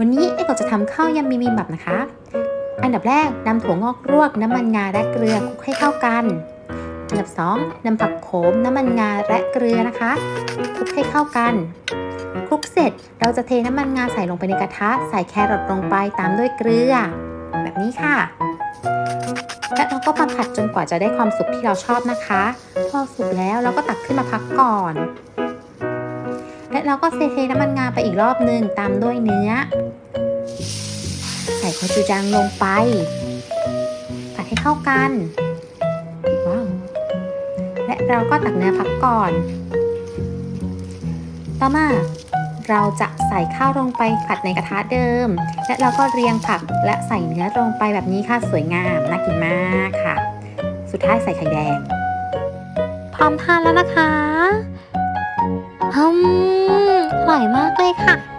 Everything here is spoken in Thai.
วันนี้เอกจะทำข้าวยำมีมีบับนะคะ อันดับแรกนำถั่วงอกลวกน้ำมันงาและเกลือคลุกให้เข้ากัน อันดับสองนำผักโขมน้ำมันงาและเกลือนะคะคลุกให้เข้ากันคลุกเสร็จเราจะเทน้ำมันงาใส่ลงไปในกระทะ ใส่แครอทลงไปตามด้วยเกลือ แบบนี้ค่ะและเราก็มาผัดจนกว่าจะได้ความสุกที่เราชอบนะคะ พอสุกแล้วเราก็ตักขึ้นมาพักก่อน และเราก็เทน้ำมันงาไปอีกรอบหนึ่งตามด้วยเนื้อ ส่โคจูจังลงไป ผัดให้เข้ากันว้าวและเราก็ตักเนื้อพักก่อน ต่อมาเราจะใส่ข้าวลงไปผัดในกระทะเดิม และเราก็เรียงผักและใส่เนื้อลงไปแบบนี้ค่ะสวยงามน่ากินมากค่ะ สุดท้ายใส่ไข่แดง พร้อมทานแล้วนะคะอืมอร่อยมากเลยค่ะ